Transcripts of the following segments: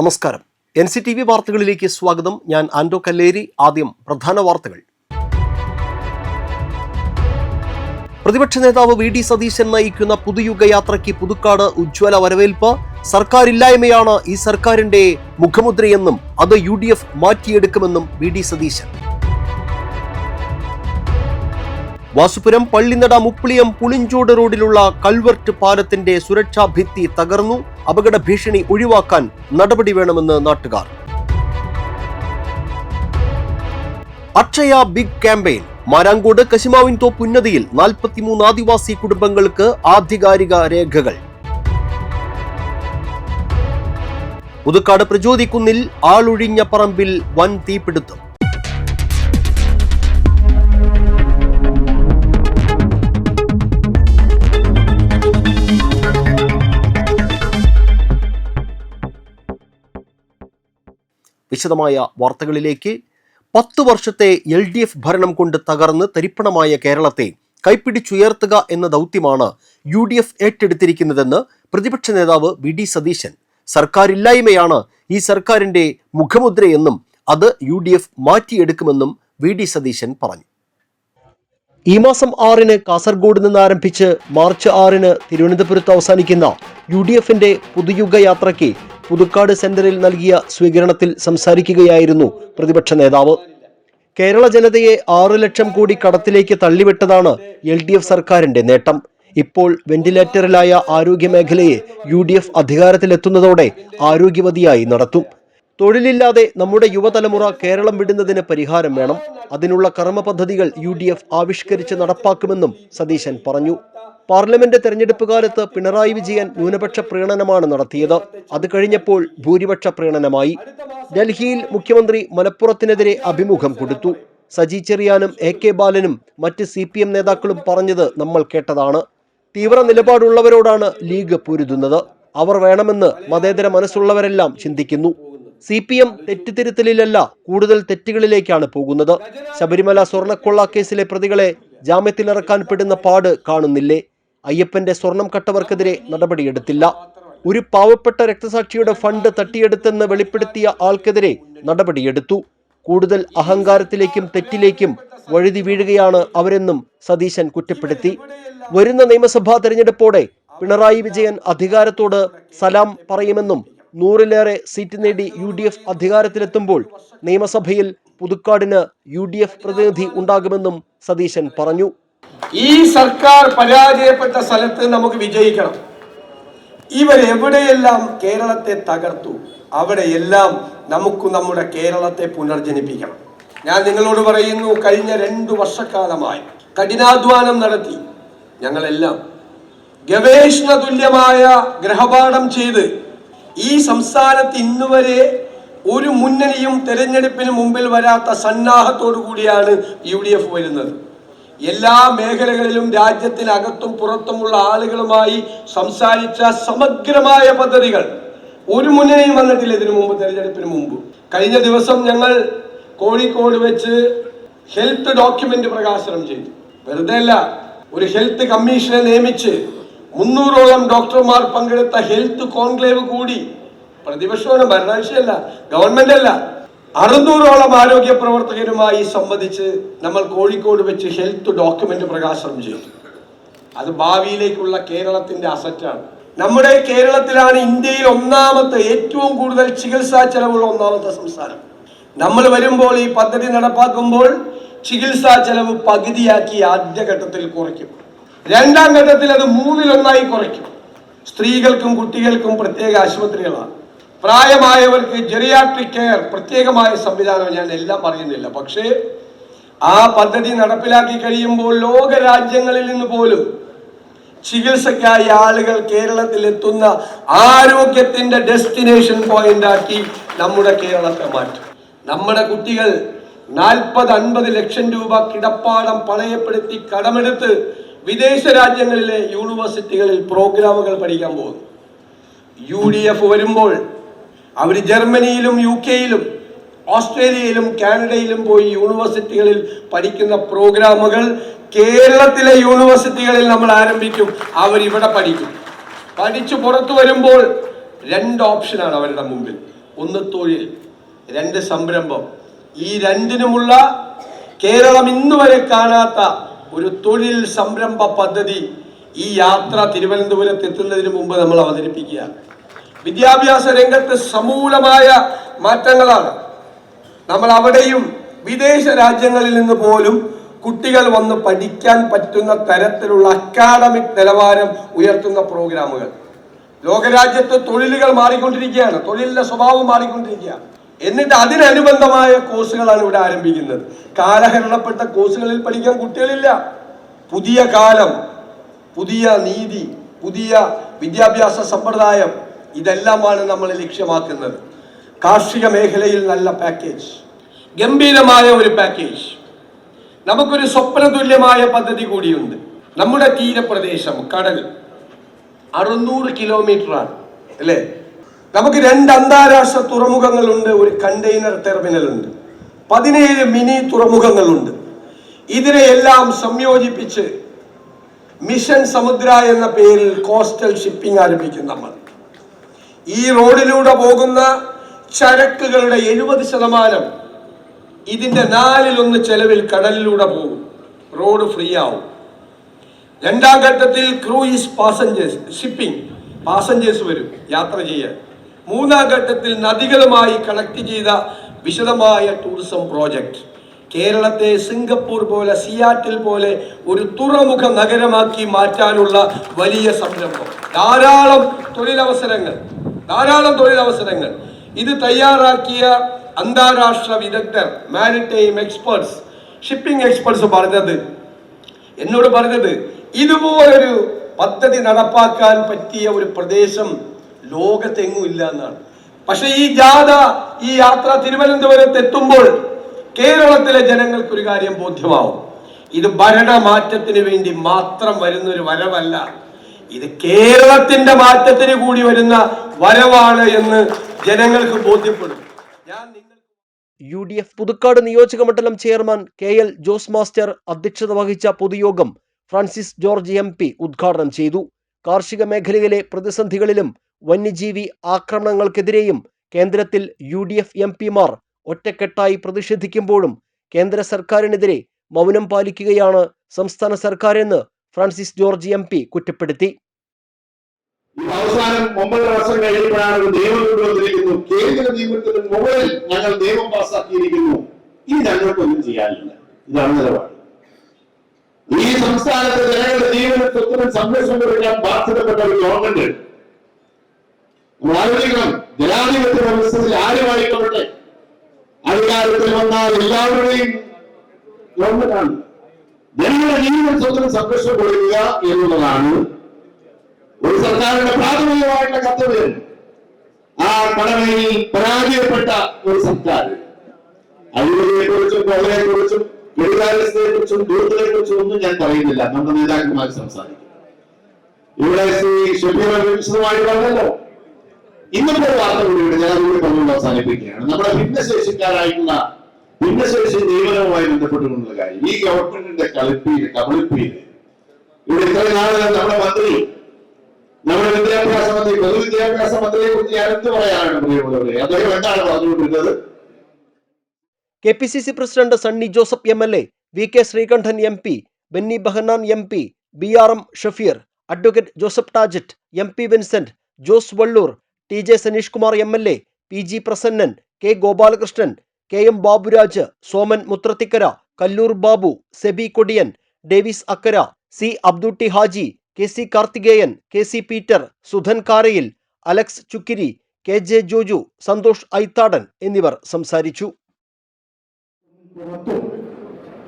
നമസ്കാരം. N C T V വാർത്തകളിലേക്ക് സ്വാഗതം. ഞാൻ ആൻഡോ കല്ലേരി. ആദ്യം പ്രധാന വാർത്തകൾ. പ്രതിപക്ഷ നേതാവ് വി ഡി സതീശൻ നയിക്കുന്ന പുതുയുഗ യാത്രയ്ക്ക് പുതുക്കാട് ഉജ്ജ്വല വരവേൽപ്പ്. സർക്കാരില്ലായ്മയാണ് ഈ സർക്കാരിന്റെ മുഖമുദ്രയെന്നും അത് യു ഡി എഫ് മാറ്റിയെടുക്കുമെന്നും വി ഡി സതീശൻ. വാസുപുരം പള്ളിനട മുപ്പിളിയം പുളിഞ്ചോട് റോഡിലുള്ള കൽവർട്ട് പാലത്തിന്റെ സുരക്ഷാ ഭിത്തി തകർന്നു. അപകട ഭീഷണി ഒഴിവാക്കാൻ നടപടി വേണമെന്ന് നാട്ടുകാർ. Akshaya big campaign. മാരാങ്കോട് കശിമാവിൻ തോപ്പ് ഉന്നതിയിൽ നാൽപ്പത്തിമൂന്ന് ആദിവാസി കുടുംബങ്ങൾക്ക് ആധികാരിക രേഖകൾ. പുതുക്കാട് പ്രചോദിക്കുന്നിൽ ആളൊഴിഞ്ഞ പറമ്പിൽ വൻ തീപിടുത്തം. വിശദമായ വാർത്തകളിലേക്ക് പത്തു വർഷത്തെ എൽ ഡി എഫ് ഭരണം കൊണ്ട് തകർന്ന് തരിപ്പണമായ കേരളത്തെ കൈപ്പിടിച്ചുയർത്തുക എന്ന ദൗത്യമാണ് യു ഡി എഫ് ഏറ്റെടുത്തിരിക്കുന്നതെന്ന് പ്രതിപക്ഷ നേതാവ് വി ഡി സതീശൻ. സർക്കാരില്ലായ്മയാണ് ഈ സർക്കാരിന്റെ മുഖമുദ്രയെന്നും അത് യു ഡി എഫ് മാറ്റിയെടുക്കുമെന്നും വി ഡി സതീശൻ പറഞ്ഞു. ഈ മാസം ആറിന് കാസർഗോഡ് നിന്ന് ആരംഭിച്ച് മാർച്ച് ആറിന് തിരുവനന്തപുരത്ത് അവസാനിക്കുന്ന യു ഡി എഫിന്റെ പുതുയുഗ യാത്രയ്ക്ക് പുതുക്കാട് സെന്ററിൽ നൽകിയ സ്വീകരണത്തിൽ സംസാരിക്കുകയായിരുന്നു പ്രതിപക്ഷ നേതാവ്. കേരള ജനതയെ ആറ് ലക്ഷം കോടി കടത്തിലേക്ക് തള്ളിവിട്ടതാണ് എൽ ഡി എഫ് സർക്കാരിന്റെ നേട്ടം. ഇപ്പോൾ വെന്റിലേറ്ററിലായ ആരോഗ്യ മേഖലയെ യു ഡി എഫ് അധികാരത്തിലെത്തുന്നതോടെ ആരോഗ്യവതിയായി നടത്തും. തൊഴിലില്ലാതെ നമ്മുടെ യുവതലമുറ കേരളം വിടുന്നതിന് പരിഹാരം വേണം. അതിനുള്ള കർമ്മ പദ്ധതികൾ യു ആവിഷ്കരിച്ച് നടപ്പാക്കുമെന്നും സതീശൻ പറഞ്ഞു. പാർലമെന്റ് തെരഞ്ഞെടുപ്പ് കാലത്ത് പിണറായി വിജയൻ ന്യൂനപക്ഷ പ്രീണനമാണ് നടത്തിയത്. അത് കഴിഞ്ഞപ്പോൾ ഭൂരിപക്ഷ പ്രീണനമായി. ഡൽഹിയിൽ മുഖ്യമന്ത്രി മലപ്പുറത്തിനെതിരെ അഭിമുഖം കൊടുത്തു. സജി ചെറിയാനും എ കെ ബാലനും മറ്റ് സി പി എം നേതാക്കളും പറഞ്ഞത് നമ്മൾ കേട്ടതാണ്. തീവ്ര നിലപാടുള്ളവരോടാണ് ലീഗ് പൊരുതുന്നത്. അവർ വേണമെന്ന് മതേതര മനസ്സുള്ളവരെല്ലാം ചിന്തിക്കുന്നു. സി പി എം തെറ്റുതിരുത്തലിലല്ല കൂടുതൽ തെറ്റുകളിലേക്കാണ് പോകുന്നത്. ശബരിമല സ്വർണക്കൊള്ള കേസിലെ പ്രതികളെ ജാമ്യത്തിലിറക്കാൻ പെടുന്ന പാട് കാണുന്നില്ലേ? അയ്യപ്പന്റെ സ്വർണം കട്ടവർക്കെതിരെ നടപടിയെടുത്തില്ല. ഒരു പാവപ്പെട്ട രക്തസാക്ഷിയുടെ ഫണ്ട് തട്ടിയെടുത്തെന്ന് വെളിപ്പെടുത്തിയ ആൾക്കെതിരെ നടപടിയെടുത്തു. കൂടുതൽ അഹങ്കാരത്തിലേക്കും തെറ്റിലേക്കും വഴുതി വീഴുകയാണ് അവരെന്നും സതീശൻ കുറ്റപ്പെടുത്തി. വരുന്ന നിയമസഭാ തെരഞ്ഞെടുപ്പോടെ പിണറായി വിജയൻ അധികാരത്തോട് സലാം പറയുമെന്നും നൂറിലേറെ സീറ്റ് നേടി യു ഡി എഫ് അധികാരത്തിലെത്തുമ്പോൾ നിയമസഭയിൽ പുതുക്കാടിന് യു ഡി എഫ് പ്രതിനിധി ഉണ്ടാകുമെന്നും സതീശൻ പറഞ്ഞു. ഈ സർക്കാർ പരാജയപ്പെട്ട സ്ഥലത്ത് നമുക്ക് വിജയിക്കണം. ഇവരെവിടെയെല്ലാം കേരളത്തെ തകർത്തു അവിടെയെല്ലാം നമുക്ക് നമ്മുടെ കേരളത്തെ പുനർജനിപ്പിക്കണം. ഞാൻ നിങ്ങളോട് പറയുന്നു കഴിഞ്ഞ രണ്ടു വർഷക്കാലമായി കഠിനാധ്വാനം നടത്തി ഞങ്ങളെല്ലാം ഗവേഷണ തുല്യമായ ഗ്രഹപാഠം ചെയ്ത് ഈ സംസ്ഥാനത്ത് ഇന്നുവരെ ഒരു മുന്നണിയും തെരഞ്ഞെടുപ്പിന് മുമ്പിൽ വരാത്ത സന്നാഹത്തോടു കൂടിയാണ് യു ഡി എഫ് വരുന്നത്. എല്ലാ മേഖലകളിലും രാജ്യത്തിനകത്തും പുറത്തുമുള്ള ആളുകളുമായി സംസാരിച്ച സമഗ്രമായ പദ്ധതികൾ ഒരു മുന്നണിയും വന്നിട്ടില്ല ഇതിനു മുമ്പ് തെരഞ്ഞെടുപ്പിന് മുമ്പ്. കഴിഞ്ഞ ദിവസം ഞങ്ങൾ കോഴിക്കോട് വെച്ച് ഹെൽത്ത് ഡോക്യുമെന്റ് പ്രകാശനം ചെയ്തു. വെറുതെ അല്ല ഒരു ഹെൽത്ത് കമ്മീഷനെ നിയമിച്ച് മുന്നൂറോളം ഡോക്ടർമാർ പങ്കെടുത്ത ഹെൽത്ത് കോൺക്ലേവ് കൂടി. പ്രതിപക്ഷമാണ് ഭരണകക്ഷിയല്ല ഗവൺമെന്റ് അല്ല അറുന്നൂറോളം ആരോഗ്യ പ്രവർത്തകരുമായി സംബന്ധിച്ച് നമ്മൾ കോഴിക്കോട് വെച്ച് ഹെൽത്ത് ഡോക്യുമെന്റ് പ്രകാശനം ചെയ്തു. അത് ഭാവിയിലേക്കുള്ള കേരളത്തിന്റെ അസറ്റാണ് നമ്മുടെ കേരളത്തിലാണ് ഇന്ത്യയിൽ ഒന്നാമത്തെ ഏറ്റവും കൂടുതൽ ചികിത്സാ ചെലവുള്ള ഒന്നാമത്തെ സംസ്ഥാനം. നമ്മൾ വരുമ്പോൾ ഈ പദ്ധതി നടപ്പാക്കുമ്പോൾ ചികിത്സാ ചെലവ് പകുതിയാക്കി ആദ്യഘട്ടത്തിൽ കുറയ്ക്കും. രണ്ടാം ഘട്ടത്തിൽ അത് മൂന്നിലൊന്നായി കുറയ്ക്കും. സ്ത്രീകൾക്കും കുട്ടികൾക്കും പ്രത്യേക ആശുപത്രികളാണ്. പ്രായമായവർക്ക് ജെറിയാട്രിക് കെയർ പ്രത്യേകമായ സംവിധാനം ഞാൻ എല്ലാം പറയുന്നില്ല. പക്ഷേ ആ പദ്ധതി നടപ്പിലാക്കി കഴിയുമ്പോൾ ലോക രാജ്യങ്ങളിൽ നിന്ന് പോലും ചികിത്സയ്ക്കായി ആളുകൾ കേരളത്തിൽ എത്തുന്ന ആരോഗ്യത്തിന്റെ ഡെസ്റ്റിനേഷൻ പോയിന്റ് ആക്കി നമ്മുടെ കേരളത്തെ മാറ്റും. നമ്മുടെ കുട്ടികൾ നാൽപ്പത് അൻപത് ലക്ഷം രൂപ കിടപ്പാടം പണയപ്പെടുത്തി കടമെടുത്ത് വിദേശ രാജ്യങ്ങളിലെ യൂണിവേഴ്സിറ്റികളിൽ പ്രോഗ്രാമുകൾ പഠിക്കാൻ പോകുന്നു. യു ഡി എഫ് വരുമ്പോൾ അവർ ജർമ്മനിയിലും യു കെയിലും ഓസ്ട്രേലിയയിലും കാനഡയിലും പോയി യൂണിവേഴ്സിറ്റികളിൽ പഠിക്കുന്ന പ്രോഗ്രാമുകൾ കേരളത്തിലെ യൂണിവേഴ്സിറ്റികളിൽ നമ്മൾ ആരംഭിക്കും. അവരിവിടെ പഠിക്കും. പഠിച്ചു പുറത്തു വരുമ്പോൾ രണ്ട് ഓപ്ഷനാണ് അവരുടെ മുമ്പിൽ. ഒന്ന് തൊഴിൽ രണ്ട് സംരംഭം. ഈ രണ്ടിനുമുള്ള കേരളം ഇന്ന് വരെ കാണാത്ത ഒരു തൊഴിൽ സംരംഭ പദ്ധതി ഈ യാത്ര തിരുവനന്തപുരത്ത് എത്തുന്നതിന് മുമ്പ് നമ്മൾ അവതരിപ്പിക്കുകയാണ്. വിദ്യാഭ്യാസ രംഗത്ത് സമൂലമായ മാറ്റങ്ങളാണ്. നമ്മൾ അവിടെയും വിദേശ രാജ്യങ്ങളിൽ നിന്ന് പോലും കുട്ടികൾ വന്ന് പഠിക്കാൻ പറ്റുന്ന തരത്തിലുള്ള അക്കാഡമിക് നിലവാരം ഉയർത്തുന്ന പ്രോഗ്രാമുകൾ. ലോകരാജ്യത്ത് തൊഴിലുകൾ മാറിക്കൊണ്ടിരിക്കുകയാണ്. തൊഴിലിന്റെ സ്വഭാവം മാറിക്കൊണ്ടിരിക്കുകയാണ്. എന്നിട്ട് അതിനനുബന്ധമായ കോഴ്സുകളാണ് ഇവിടെ ആരംഭിക്കുന്നത്. കാലഹരണപ്പെട്ട കോഴ്സുകളിൽ പഠിക്കാൻ കുട്ടികളില്ല. പുതിയ കാലം പുതിയ നീതി പുതിയ വിദ്യാഭ്യാസ സമ്പ്രദായം ഇതെല്ലാമാണ് നമ്മൾ ലക്ഷ്യമാക്കുന്നത്. കാർഷിക മേഖലയിൽ നല്ല പാക്കേജ് ഗംഭീരമായ ഒരു പാക്കേജ് നമുക്കൊരു സ്വപ്നതുല്യമായ പദ്ധതി കൂടിയുണ്ട്. നമ്മുടെ തീരപ്രദേശം കടൽ. അറുന്നൂറ് കിലോമീറ്ററാണ് അല്ലേ? നമുക്ക് രണ്ട് അന്താരാഷ്ട്ര തുറമുഖങ്ങളുണ്ട് ഒരു കണ്ടെയ്നർ ടെർമിനൽ ഉണ്ട്. പതിനേഴ് മിനി തുറമുഖങ്ങളുണ്ട്. ഇതിനെയെല്ലാം സംയോജിപ്പിച്ച് മിഷൻ സമുദ്ര എന്ന പേരിൽ കോസ്റ്റൽ ഷിപ്പിംഗ് ആരംഭിക്കും നമ്മൾ. ഈ റോഡിലൂടെ പോകുന്ന ചരക്കുകളുടെ എഴുപത് ശതമാനം ഇതിന്റെ നാലിലൊന്ന് ചെലവിൽ കടലിലൂടെ പോകും. റോഡ് ഫ്രീ ആവും. രണ്ടാം ഘട്ടത്തിൽ ക്രൂയിസ് പാസഞ്ചേഴ്സ് ഷിപ്പിംഗ് പാസഞ്ചേഴ്സ് വരും യാത്ര ചെയ്യാൻ. മൂന്നാം ഘട്ടത്തിൽ നദികളുമായി കണക്ട് ചെയ്ത വിശദമായ ടൂറിസം പ്രോജക്റ്റ് കേരളത്തെ സിംഗപ്പൂർ പോലെ സിയാറ്റിൽ പോലെ ഒരു തുറമുഖ നഗരമാക്കി മാറ്റാനുള്ള വലിയ സംരംഭം. ധാരാളം തൊഴിലവസരങ്ങൾ. ധാരാളം തൊഴിലവസരങ്ങൾ. ഇത് തയ്യാറാക്കിയ അന്താരാഷ്ട്ര വിദഗ്ധർ മാരിടൈം എക്സ്പേർട്സ് ഷിപ്പിംഗ് എക്സ്പേർട്സ് പറഞ്ഞത്. എന്നോട് പറഞ്ഞത് ഇതുപോലൊരു പദ്ധതി നടപ്പാക്കാൻ പറ്റിയ ഒരു പ്രദേശം ലോകത്തെങ്ങും ഇല്ല എന്നാണ്. പക്ഷെ ഈ ജാഥ ഈ യാത്ര തിരുവനന്തപുരത്ത് എത്തുമ്പോൾ കേരളത്തിലെ ജനങ്ങൾക്ക് ഒരു കാര്യം ബോധ്യമാവും. ഇത് ഭരണമാറ്റത്തിന് വേണ്ടി മാത്രം വരുന്ന ഒരു വരവല്ല. ഇത് കേരളത്തിന്റെ മാറ്റത്തിന് കൂടി വരുന്ന വരവാണ് എന്ന് ജനങ്ങൾക്ക് ബോധ്യപ്പെടും. ഞാൻ യു ഡി എഫ് പുതുക്കാട് നിയോജക മണ്ഡലം chairman K L Jose master അധ്യക്ഷത വഹിച്ച പൊതുയോഗം ഫ്രാൻസിസ് ജോർജ് എം പി ഉദ്ഘാടനം ചെയ്തു. കാർഷിക മേഖലയിലെ പ്രതിസന്ധികളിലും വന്യജീവി ആക്രമണങ്ങൾക്കെതിരെയും കേന്ദ്രത്തിൽ യു ഡി എഫ് എം പിമാർ ഒറ്റക്കെട്ടായി പ്രതിഷേധിക്കുമ്പോഴും കേന്ദ്ര സർക്കാരിനെതിരെ മൗനം പാലിക്കുകയാണ് സംസ്ഥാന സർക്കാരെന്ന് ഫ്രാൻസിസ് ജോർജ് എം പി കുറ്റപ്പെടുത്തി. അവസാനം ഒമ്പത് വർഷം കഴിയുമ്പോഴാണ് നിയമം കൊണ്ടുവന്നിരിക്കുന്നു. കേന്ദ്ര നിയമത്തിന് മുകളിൽ ഞങ്ങൾ നിയമം പാസ്സാക്കിയിരിക്കുന്നു ഇത് ഞങ്ങൾക്കൊന്നും ചെയ്യാനില്ല. ഇതാണ് നിലപാട്. ഈ സംസ്ഥാനത്തെ ജനങ്ങളുടെ ജീവന സ്വത്തിനും സംരക്ഷണം കൊടുക്കാൻ ബാധ്യതപ്പെട്ട ഒരു ഗവൺമെന്റ്. ആലോചിക്കണം ജനാധിപത്യ വ്യവസ്ഥയിൽ ആരുമായിക്കൊള്ളട്ടെ? അധികാരത്തിൽ വന്നാൽ എല്ലാവരുടെയും ഗവൺമെന്റാണ്. ജനങ്ങളുടെ ജീവിത സ്വത്തിനും കൊടുക്കുക എന്നുള്ളതാണ്. ഒരു സർക്കാരിന്റെ പ്രാഥമികമായിട്ടുള്ള കർത്തവ്യം. ആ കടമയിൽ പരാജയപ്പെട്ട ഒരു സർക്കാർ. അഴിമതിയെ കുറിച്ചും കൊള്ളയെ കുറിച്ചും കെടുകാരസ്ഥയെ കുറിച്ചും ദൂരത്തിനെ കുറിച്ചും ഒന്നും ഞാൻ പറയുന്നില്ല. നമ്മുടെ നേതാക്കന്മാർ സംസാരിക്കും. ഇവിടെ ശ്രീ ഷബീർ വിശദമായി പറഞ്ഞല്ലോ. ഇന്നത്തെ വാർത്ത കൂടിയുണ്ട്. ഞാൻ അതുകൂടി പറഞ്ഞുകൊണ്ട് അവസാനിപ്പിക്കുകയാണ്. നമ്മുടെ ഭിന്നശേഷിക്കാരായിട്ടുള്ള ഭിന്നശേഷി നിയമനവുമായി ബന്ധപ്പെട്ടുകൊണ്ടുള്ള കാര്യം. ഈ ഗവൺമെന്റിന്റെ കളിപ്പീര് കബളിപ്പീര് ഇവിടെ ഇത്രയും നാളെ നമ്മുടെ മന്ത്രി നമ്മുടെ വിദ്യാഭ്യാസ മന്ത്രി പൊതു വിദ്യാഭ്യാസ മന്ത്രിയെ കുറിച്ച് ഞാൻ എന്ത് പറയാനാണ് പ്രിയമുള്ളവരെ? അദ്ദേഹം എന്താണ് പറഞ്ഞുകൊണ്ടിരുന്നത്? K P C C president Sunny Joseph M L A V K Sreekandan M P Benny Behanan M P B R M Shafeer advocate Joseph Tajet M P Vincent Jose Vallur T J Saneesh Kumar M L A P G Prasannan K Gopalakrishnan K M Baburaj Soman Muthrathikkara Kallur Babu Seby Kodiyan Davis Akkara C Abdutty Haji K C Karthikeyan K C Peter Sudhan Karayil Alex Chukkiri K J Joju Santhosh Aithadan എന്നിവർ സംസാരിച്ചു.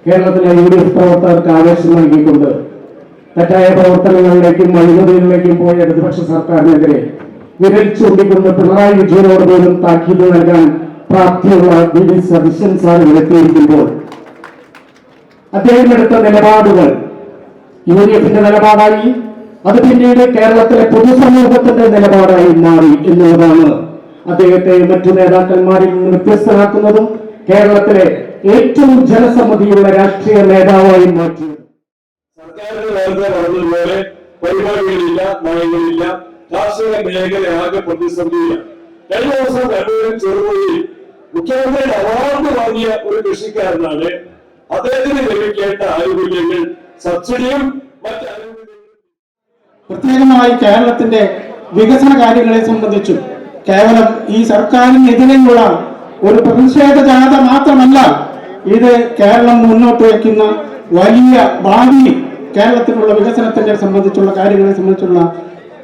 കേരളത്തിലെ U D F പ്രവർത്തകർക്ക് ആവേശം നൽകിക്കൊണ്ട് തെറ്റായ പ്രവർത്തനങ്ങളിലേക്കും അഴിമതികളിലേക്കും പോയ ഇടതുപക്ഷ സർക്കാരിനെതിരെ വിരൽ ചൂണ്ടിക്കൊണ്ട് പിണറായി വിജയനോട് പോലും താക്കീത് നൽകാൻ പ്രാപ്തിയുള്ള വി ഡി സതീശൻ സാർ എത്തിയിരിക്കുമ്പോൾ അദ്ദേഹം എടുത്ത നിലപാടുകൾ യു ഡി എഫിന്റെ നിലപാടായി അത് പിന്നീട് കേരളത്തിലെ പൊതുസമൂഹത്തിന്റെ നിലപാടായി മാറി എന്നുള്ളതാണ് അദ്ദേഹത്തെ മറ്റു നേതാക്കന്മാരിൽ നിന്ന് വ്യത്യസ്തനാക്കുന്നതും കേരളത്തിലെ ഏറ്റവും ജനസമ്മതിയുള്ള രാഷ്ട്രീയ നേതാവായി മാറ്റിയത്. സർക്കാരിന്റെ നേരത്തെ പറഞ്ഞതുപോലെ പരിപാടികളില്ല നയങ്ങളില്ല കാർഷിക മേഖല ആകെ പ്രതിസന്ധിയില്ല കഴിഞ്ഞ ദിവസം ചെറുപുഴയിൽ മുഖ്യമന്ത്രിയുടെ അവാർഡ് വാങ്ങിയ ഒരു കൃഷിക്കാരനാണ്. അദ്ദേഹത്തിന് ലഭിക്കേണ്ട ആനുകൂല്യങ്ങൾ സബ്സിഡിയും പ്രത്യേകമായി കേരളത്തിന്റെ വികസന കാര്യങ്ങളെ സംബന്ധിച്ചും കേവലം ഈ സർക്കാരിനെതിരെയുള്ള ഒരു പ്രതിഷേധ ജാഥ മാത്രമല്ല ഇത് കേരളം മുന്നോട്ട് വയ്ക്കുന്ന വലിയ ഭാവി കേരളത്തിലുള്ള വികസനത്തിനെ സംബന്ധിച്ചുള്ള കാര്യങ്ങളെ സംബന്ധിച്ചുള്ള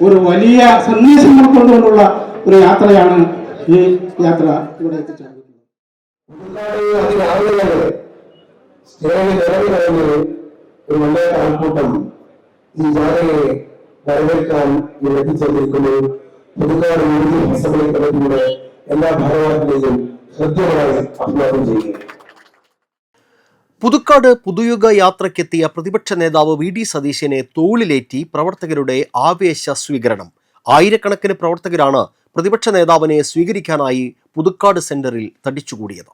ഒരു വലിയ സന്ദേശം ഉൾക്കൊണ്ടുകൊണ്ടുള്ള ഒരു യാത്രയാണ് ഈ യാത്ര ഇവിടെ എത്തിച്ചേർന്നത് അതിരാവിലെ സ്റ്റേജിൽ ഇറങ്ങി കഴിഞ്ഞ് ഒരു നല്ല ആൾക്കൂട്ടം ഈ ജാഥയെ വരവേൽക്കാൻ എത്തിച്ചേർന്നിരിക്കുന്നു പുതുക്കാട് യൂണിയൻ അസംബ്ലി കമ്മിറ്റിയുടെ എല്ലാ ഭാരവാഹികളെയും ഹൃദ്യമായി അഭിവാദ്യം ചെയ്യുന്നു. പുതുക്കാട് പുതുയുഗ യാത്രയ്ക്കെത്തിയ പ്രതിപക്ഷ നേതാവ് വി ഡി സതീശനെ തോളിലേറ്റി പ്രവർത്തകരുടെ ആവേശ സ്വീകരണം. ആയിരക്കണക്കിന് പ്രവർത്തകരാണ് പ്രതിപക്ഷ നേതാവിനെ സ്വീകരിക്കാനായി പുതുക്കാട് സെന്ററിൽ തടിച്ചുകൂടിയത്.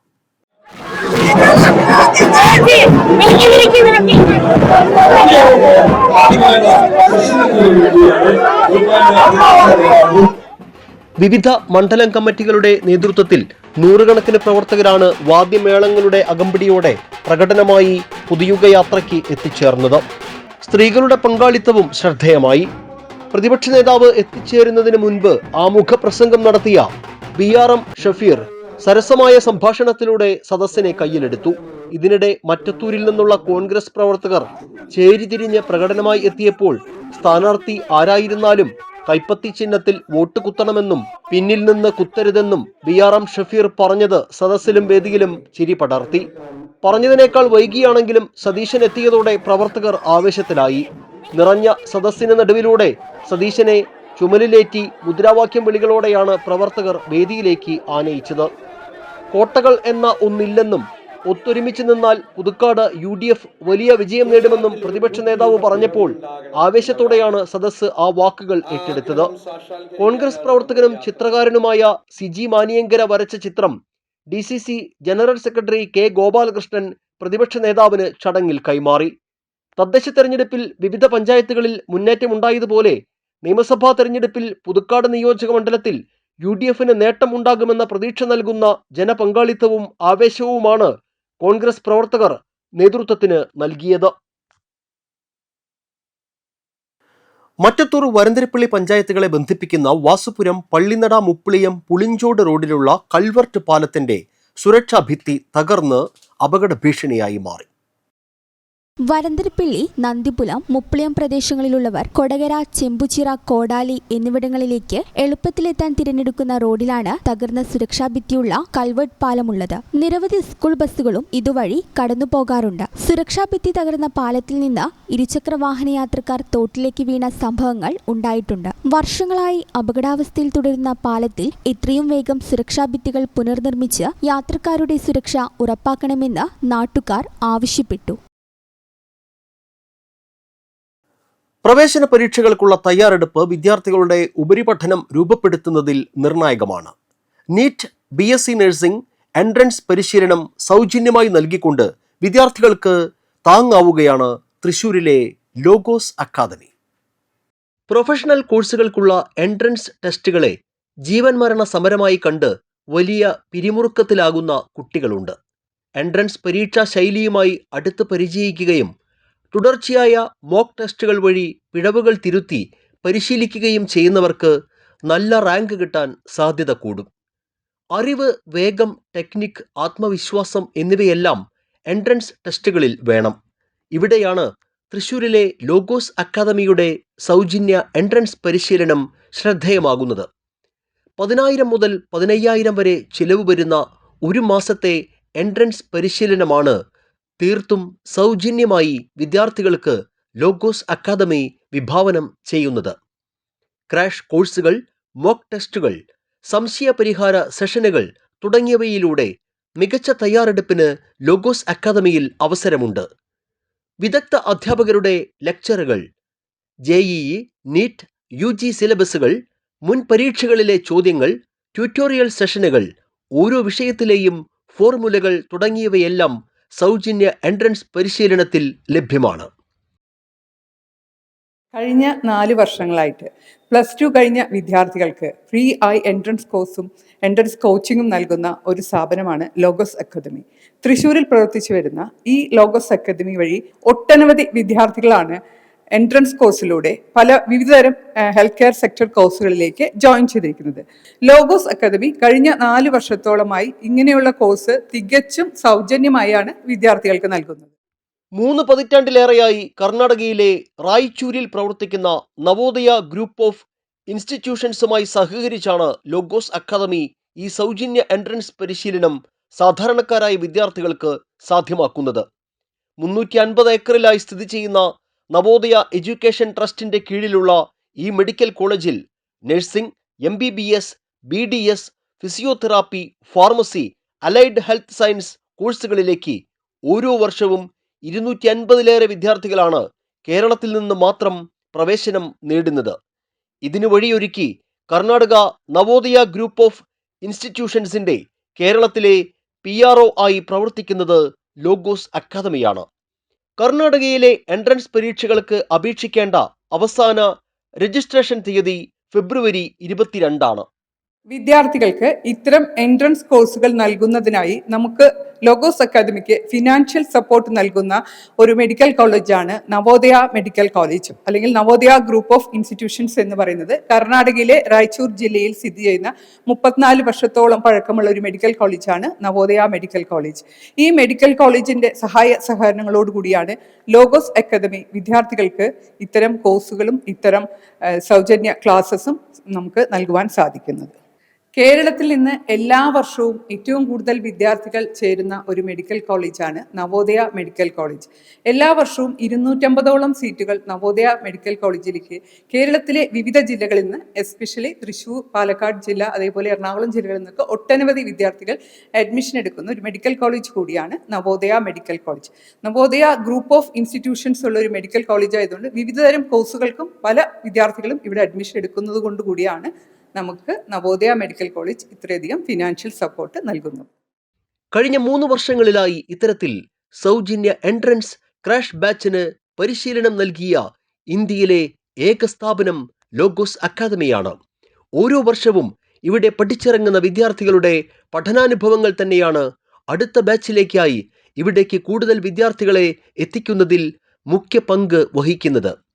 വിവിധ മണ്ഡലം കമ്മിറ്റികളുടെ നേതൃത്വത്തിൽ നൂറുകണക്കിന് പ്രവർത്തകരാണ് വാദ്യമേളങ്ങളുടെ അകമ്പടിയോടെ പ്രകടനമായി പുതുയുഗ യാത്രയ്ക്ക് എത്തിച്ചേർന്നത്. സ്ത്രീകളുടെ പങ്കാളിത്തവും ശ്രദ്ധേയമായി. പ്രതിപക്ഷ നേതാവ് എത്തിച്ചേരുന്നതിന് മുൻപ് ആമുഖ പ്രസംഗം നടത്തിയ ബി ആർ എം ഷഫീർ സരസമായ സംഭാഷണത്തിലൂടെ സദസ്സിനെ കയ്യിലെടുത്തു. ഇതിനിടെ മറ്റത്തൂരിൽ നിന്നുള്ള കോൺഗ്രസ് പ്രവർത്തകർ ചേരിതിരിഞ്ഞ് പ്രകടനമായി എത്തിയപ്പോൾ സ്ഥാനാർത്ഥി ആരായിരുന്നാലും കൈപ്പത്തി ചിഹ്നത്തിൽ വോട്ട് കുത്തണമെന്നും പിന്നിൽ നിന്ന് കുത്തരുതെന്നും ബി ആർ എം ഷഫീർ പറഞ്ഞത് സദസ്സിലും വേദിയിലും ചിരി പടർത്തി. പറഞ്ഞതിനേക്കാൾ വൈകിയാണെങ്കിലും സതീശൻ എത്തിയതോടെ പ്രവർത്തകർ ആവേശത്തിലായി. നിറഞ്ഞ സദസ്സിന് നടുവിലൂടെ സതീശനെ ചുമലിലേറ്റി മുദ്രാവാക്യം വിളികളോടെയാണ് പ്രവർത്തകർ വേദിയിലേക്ക് ആനയിച്ചത്. കോട്ടകൾ എന്ന ഒന്നില്ലെന്നും ഒത്തൊരുമിച്ച് നിന്നാൽ പുതുക്കാട് യു ഡി എഫ് വലിയ വിജയം നേടുമെന്നും പ്രതിപക്ഷ നേതാവ് പറഞ്ഞപ്പോൾ ആവേശത്തോടെയാണ് സദസ്സ് ആ വാക്കുകൾ ഏറ്റെടുത്തത്. കോൺഗ്രസ് പ്രവർത്തകനും ചിത്രകാരനുമായ സിജി മാനിയങ്കര വരച്ച ചിത്രം D general secretary K Gopalakrishnan പ്രതിപക്ഷ നേതാവിന് ചടങ്ങിൽ കൈമാറി. തദ്ദേശ തെരഞ്ഞെടുപ്പിൽ വിവിധ പഞ്ചായത്തുകളിൽ മുന്നേറ്റമുണ്ടായതുപോലെ നിയമസഭാ തെരഞ്ഞെടുപ്പിൽ പുതുക്കാട് നിയോജക മണ്ഡലത്തിൽ യു ഡി എഫിന് നേട്ടമുണ്ടാകുമെന്ന പ്രതീക്ഷ നൽകുന്ന ജനപങ്കാളിത്തവും ആവേശവുമാണ് കോൺഗ്രസ് പ്രവർത്തകർ നേതൃത്വത്തിന് നൽകിയത്. മറ്റത്തൂർ വരന്തരപ്പള്ളി പഞ്ചായത്തുകളെ ബന്ധിപ്പിക്കുന്ന വാസുപുരം പള്ളിനട മുപ്പിളിയം പുളിഞ്ചോട് റോഡിലുള്ള കൾവർട്ട് പാലത്തിന്റെ സുരക്ഷാ ഭിത്തി തകർന്ന് അപകട ഭീഷണിയായി മാറി. വരന്തരപ്പിള്ളി നന്ദിപുലം മുപ്പിളിയം പ്രദേശങ്ങളിലുള്ളവർ കൊടകര ചെമ്പുചിറ കോടാലി എന്നിവിടങ്ങളിലേക്ക് എളുപ്പത്തിലെത്താൻ തിരഞ്ഞെടുക്കുന്ന റോഡിലാണ് തകർന്ന സുരക്ഷാ ഭിത്തിയുള്ള കൾവേർട്ട് പാലമുള്ളത്. നിരവധി സ്കൂൾ ബസ്സുകളും ഇതുവഴി കടന്നു പോകാറുണ്ട്. സുരക്ഷാ ഭിത്തി തകർന്ന പാലത്തിൽ നിന്ന് ഇരുചക്ര വാഹന യാത്രക്കാർ തോട്ടിലേക്ക് വീണ സംഭവങ്ങൾ ഉണ്ടായിട്ടുണ്ട്. വർഷങ്ങളായി അപകടാവസ്ഥയിൽ തുടരുന്ന പാലത്തിൽ എത്രയും വേഗം സുരക്ഷാ ഭിത്തികൾ പുനർനിർമ്മിച്ച് യാത്രക്കാരുടെ സുരക്ഷ ഉറപ്പാക്കണമെന്ന് നാട്ടുകാർ ആവശ്യപ്പെട്ടു. പ്രവേശന പരീക്ഷകൾക്കുള്ള തയ്യാറെടുപ്പ് വിദ്യാർത്ഥികളുടെ ഉപരിപഠനം രൂപപ്പെടുത്തുന്നതിൽ നിർണായകമാണ്. NEET B S C nursing entrance പരിശീലനം സൗജന്യമായി നൽകിക്കൊണ്ട് വിദ്യാർത്ഥികൾക്ക് താങ്ങാവുകയാണ് തൃശൂരിലെ ലോഗോസ് അക്കാദമി. പ്രൊഫഷണൽ കോഴ്സുകൾക്കുള്ള എൻട്രൻസ് ടെസ്റ്റുകളെ ജീവൻ മരണ സമരമായി കണ്ട് വലിയ പിരിമുറുക്കത്തിലാകുന്ന കുട്ടികളുണ്ട്. എൻട്രൻസ് പരീക്ഷാ ശൈലിയുമായി അടുത്ത് പരിചയിക്കുകയും തുടർച്ചയായ മോക്ക് ടെസ്റ്റുകൾ വഴി പിഴവുകൾ തിരുത്തി പരിശീലിക്കുകയും ചെയ്യുന്നവർക്ക് നല്ല റാങ്ക് കിട്ടാൻ സാധ്യത കൂടും. അറിവ് വേഗം ടെക്നിക് ആത്മവിശ്വാസം എന്നിവയെല്ലാം എൻട്രൻസ് ടെസ്റ്റുകളിൽ വേണം. ഇവിടെയാണ് തൃശൂരിലെ ലോഗോസ് അക്കാദമിയുടെ സൗജന്യ എൻട്രൻസ് പരിശീലനം ശ്രദ്ധേയമാകുന്നത്. പതിനായിരം മുതൽ പതിനയ്യായിരം വരെ ചിലവ് വരുന്ന ഒരു മാസത്തെ എൻട്രൻസ് പരിശീലനമാണ് തീർത്തും സൗജന്യമായി വിദ്യാർത്ഥികൾക്ക് ലോഗോസ് അക്കാദമി വിഭാവനം ചെയ്യുന്നത്. ക്രാഷ് കോഴ്സുകൾ മോക്ക് ടെസ്റ്റുകൾ സംശയ പരിഹാര സെഷനുകൾ തുടങ്ങിയവയിലൂടെ മികച്ച തയ്യാറെടുപ്പിന് ലോഗോസ് അക്കാദമിയിൽ അവസരമുണ്ട്. വിദഗ്ധ അധ്യാപകരുടെ ലെക്ചറുകൾ J E NEET U G സിലബസുകൾ മുൻ പരീക്ഷകളിലെ ചോദ്യങ്ങൾ ട്യൂട്ടോറിയൽ സെഷനുകൾ ഓരോ വിഷയത്തിലെയും ഫോർമുലകൾ തുടങ്ങിയവയെല്ലാം സൗജന്യ എൻട്രൻസ് പരിശീലനത്തിൽ ലഭ്യമാണ്. കഴിഞ്ഞ നാല് വർഷങ്ങളായിട്ട് പ്ലസ് ടു കഴിഞ്ഞ വിദ്യാർത്ഥികൾക്ക് ഫ്രീ ആയി എൻട്രൻസ് കോഴ്സും എൻട്രൻസ് കോച്ചിങ്ങും നൽകുന്ന ഒരു സ്ഥാപനമാണ് ലോഗോസ് അക്കാദമി. തൃശ്ശൂരിൽ പ്രവർത്തിച്ചു വരുന്ന ഈ ലോഗോസ് അക്കാദമി വഴി ഒട്ടനവധി വിദ്യാർത്ഥികളാണ് എൻട്രൻസ് കോഴ്സിലൂടെ പല വിവിധതരം ഹെൽത്ത് കെയർ സെക്ടർ കോഴ്സുകളിലേക്ക് ജോയിൻ ചെയ്തിരിക്കുന്നത്. ലോഗോസ് അക്കാദമി കഴിഞ്ഞ നാല് വർഷത്തോളമായി ഇങ്ങനെയുള്ള കോഴ്സ് തികച്ചും സൗജന്യമായാണ് വിദ്യാർത്ഥികൾക്ക് നൽകുന്നത്. മൂന്ന് പതിറ്റാണ്ടിലേറെയായി കർണാടകയിലെ റായ്ചൂരിൽ പ്രവർത്തിക്കുന്ന നവോദയ ഗ്രൂപ്പ് ഓഫ് ഇൻസ്റ്റിറ്റ്യൂഷൻസുമായി സഹകരിച്ചാണ് ലോഗോസ് അക്കാദമി ഈ സൗജന്യ എൻട്രൻസ് പരിശീലനം സാധാരണക്കാരായ വിദ്യാർത്ഥികൾക്ക് സാധ്യമാക്കുന്നത്. മുന്നൂറ്റി അൻപത് ഏക്കറിലായി സ്ഥിതി ചെയ്യുന്ന നവോദയ എഡ്യൂക്കേഷൻ ട്രസ്റ്റിന്റെ കീഴിലുള്ള ഈ മെഡിക്കൽ കോളേജിൽ nursing M B B S B D S physiotherapy pharmacy allied health science കോഴ്സുകളിലേക്ക് ഓരോ വർഷവും ഇരുന്നൂറ്റി അൻപതിലേറെ വിദ്യാർത്ഥികളാണ് കേരളത്തിൽ നിന്ന് മാത്രം പ്രവേശനം നേടുന്നത്. ഇതിനു വഴിയൊരുക്കി കർണാടക നവോദയ ഗ്രൂപ്പ് ഓഫ് ഇൻസ്റ്റിറ്റ്യൂഷൻസിന്റെ കേരളത്തിലെ പി ആർ ഒ ആയി പ്രവർത്തിക്കുന്നത് ലോഗോസ് അക്കാദമിയാണ്. കർണാടകയിലെ എൻട്രൻസ് പരീക്ഷകൾക്ക് അപേക്ഷിക്കേണ്ട അവസാന രജിസ്ട്രേഷൻ തീയതി ഫെബ്രുവരി ഇരുപത്തിരണ്ടാണ്. വിദ്യാർത്ഥികൾക്ക് ഇത്തരം എൻട്രൻസ് കോഴ്സുകൾ നൽകുന്നതിനായി നമുക്ക് ലോഗോസ് അക്കാദമിക്ക് ഫിനാൻഷ്യൽ സപ്പോർട്ട് നൽകുന്ന ഒരു മെഡിക്കൽ കോളേജാണ് നവോദയ മെഡിക്കൽ കോളേജ് അല്ലെങ്കിൽ നവോദയ ഗ്രൂപ്പ് ഓഫ് ഇൻസ്റ്റിറ്റ്യൂഷൻസ് എന്ന് പറയുന്നത് കർണാടകയിലെ റായ്ചൂർ ജില്ലയിൽ സ്ഥിതി ചെയ്യുന്ന മുപ്പത്തിനാല് വർഷത്തോളം പഴക്കമുള്ള ഒരു മെഡിക്കൽ കോളേജാണ് നവോദയ മെഡിക്കൽ കോളേജ് ഈ മെഡിക്കൽ കോളേജിന്റെ സഹായ സഹകരണങ്ങളോടുകൂടിയാണ് ലോഗോസ് അക്കാദമി വിദ്യാർത്ഥികൾക്ക് ഇത്തരം കോഴ്സുകളും ഇത്തരം സൗജന്യ ക്ലാസ്സസും നമുക്ക് നൽകുവാൻ സാധിക്കുന്നത്. കേരളത്തിൽ നിന്ന് എല്ലാ വർഷവും ഏറ്റവും കൂടുതൽ വിദ്യാർത്ഥികൾ ചേരുന്ന ഒരു മെഡിക്കൽ കോളേജാണ് നവോദയ മെഡിക്കൽ കോളേജ് എല്ലാ വർഷവും ഇരുന്നൂറ്റമ്പതോളം സീറ്റുകൾ നവോദയ മെഡിക്കൽ കോളേജിലേക്ക് കേരളത്തിലെ വിവിധ ജില്ലകളിൽ നിന്ന് എസ്പെഷ്യലി തൃശൂർ പാലക്കാട് ജില്ല അതേപോലെ എറണാകുളം ജില്ലകളിൽ നിന്നൊക്കെ ഒട്ടനവധി വിദ്യാർത്ഥികൾ അഡ്മിഷൻ എടുക്കുന്ന ഒരു മെഡിക്കൽ കോളേജ് കൂടിയാണ് Navodaya medical college Navodaya group of institutions ഉള്ള ഒരു മെഡിക്കൽ കോളേജ് ആയതുകൊണ്ട് വിവിധതരം കോഴ്സുകൾക്കും പല വിദ്യാർത്ഥികളും ഇവിടെ അഡ്മിഷൻ എടുക്കുന്നത് കൊണ്ട് കൂടിയാണ് നമുക്ക് നവോദയ മെഡിക്കൽ കോളേജ് ഇത്രയധികം ഫിനാൻഷ്യൽ സപ്പോർട്ട് നൽകുന്നു. കഴിഞ്ഞ മൂന്ന് വർഷങ്ങളിലായി ഇത്തരത്തിൽ സൗജന്യ എൻട്രൻസ് ക്രാഷ് ബാച്ചിന് പരിശീലനം നൽകിയ ഇന്ത്യയിലെ ഏക സ്ഥാപനം ലോഗോസ് അക്കാദമിയാണ്. ഓരോ വർഷവും ഇവിടെ പഠിച്ചിറങ്ങുന്ന വിദ്യാർത്ഥികളുടെ പഠനാനുഭവങ്ങൾ തന്നെയാണ് അടുത്ത ബാച്ചിലേക്കായി ഇവിടേക്ക് കൂടുതൽ വിദ്യാർത്ഥികളെ എത്തിക്കുന്നതിൽ മുഖ്യ പങ്ക് വഹിക്കുന്നത്.